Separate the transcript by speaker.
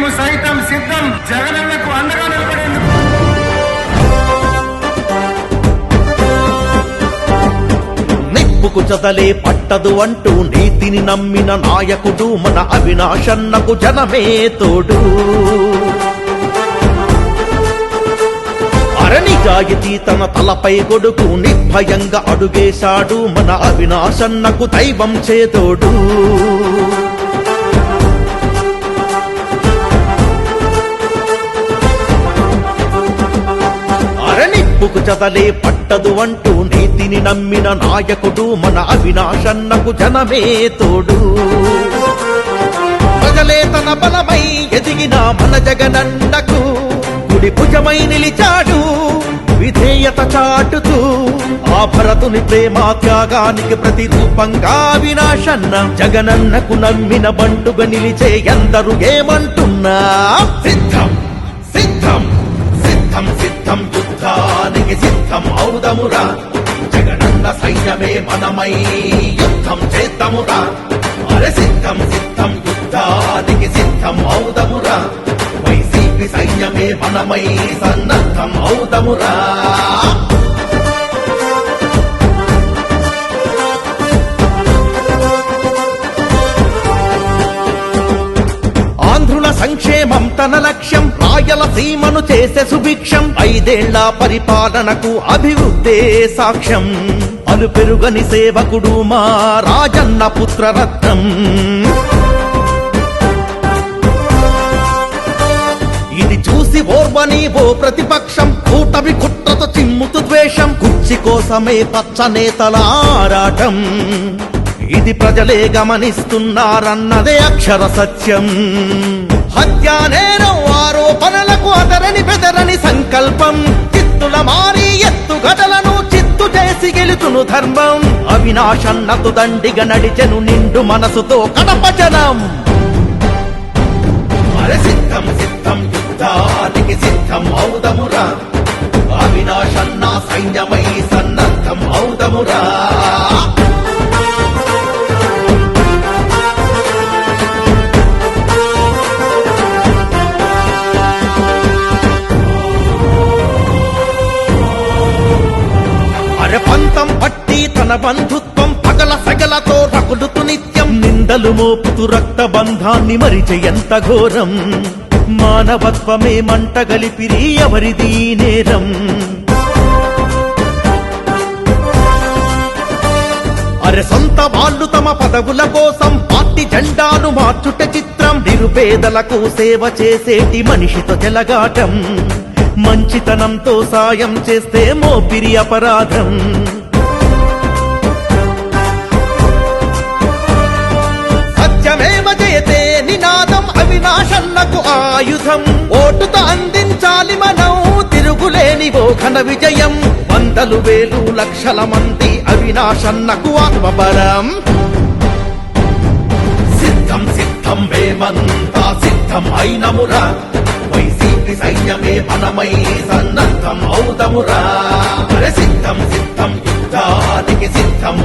Speaker 1: మేము సైతం సిద్ధం జగనన్నకు అండగా నిలబడేందుకు.
Speaker 2: నిప్పుకు చదలే పట్టదు అంటూ నీతిని నమ్మిన నాయకుడు మన అవినాశన్నకు జనమే తోడు. అరణిజాయితీ తన తలపై కొడుకు నిర్భయంగా అడుగేశాడు మన అవినాశన్నకు దైవం చేతోడు చెప్పుకు చదలే పట్టదు అంటూ నీతిని నమ్మిన నాయకుడు మన అవినాశన్నకు జనమే తోడు. ప్రజలే తన బలమై ఎదిగిన మన జగనన్నకు గుడి భుజమై నిలిచాడు విధేయత చాటుతూ ఆ భరతుని ప్రేమ త్యాగానికి ప్రతిరూపంగా వినాశన్న జగనన్నకు నమ్మిన బంటుగా నిలిచే ఎందరు ఏమంటున్నా? సిద్ధం అవుదమురా జగనన్న సైన్యమే మనమై యుద్ధం చేద్దామురా అరే సిద్ధం సిద్ధం యుద్ధానికి సిద్ధం అవుదమురా వైసీపీ సైన్యమే మనమై సన్నద్ధం అవుదమురా సంక్షేమం తన లక్ష్యం రాయలసీమను చేసే సుభిక్షం. ఐదేళ్ళ పరిపాలనకు అభివృద్ధే సాక్ష్యం. అలు పెరుగని సేవకుడు మా రాజన్న పుత్రరత్నం. ఇది చూసి ఓర్వని ఓ ప్రతిపక్షం. కూటమి కుట్రతో చిమ్ముతు ద్వేషం. కుర్చి కోసమే పచ్చ నేతల ఆరాటం. ఇది ప్రజలే గమనిస్తున్నారన్నదే అక్షర సత్యం. హత్యా నేరం ఆరోపణలకు అదరని బెదరని సంకల్పం. చిత్తుల మారి ఎత్తు గదలను చిత్తు చేసి గెలుచును ధర్మం. అవినాశన్నతు దండిగా నడిచెను నిండు మనసుతో కడప జనం. సిద్ధం సిద్ధం యుద్ధానికి సిద్ధం అవుదమురా అవినాశన్న సైన్యమై సన్నద్ధం అవుదమురా పంతం పట్టి తన బంధుత్వం పగల సగలతో రగులుతు నిత్యం. నిందలు మోపుతు రక్త బంధాన్ని మరిచే ఎంత ఘోరం? మానవత్వమే మంట గలిపిరి ఎవరిది నేరం? అరే సొంత వాళ్ళు తమ పదవుల కోసం పార్టీ జెండాను మార్చుట చిత్రం. నిరుపేదలకు సేవ చేసేటి మనిషితో చెలగాటం మంచితనంతో సాయం చేస్తే మోపిరి అపరాధం. నినాదం ఆయుధం. ఓటుతో అందించాలి మనం. తిరుగులేని ఓ ఘన విజయం. వందలు వేలు లక్షల మంది అవినాశన్నకు ఆత్మబలం సిద్ధం సిద్ధం మేమంతా సిద్ధం అయినమురా. వైసీపీ సైన్యమే మనమై సన్నద్ధం అవుతమురా సిద్ధం సిద్ధం యుద్ధానికి సిద్ధం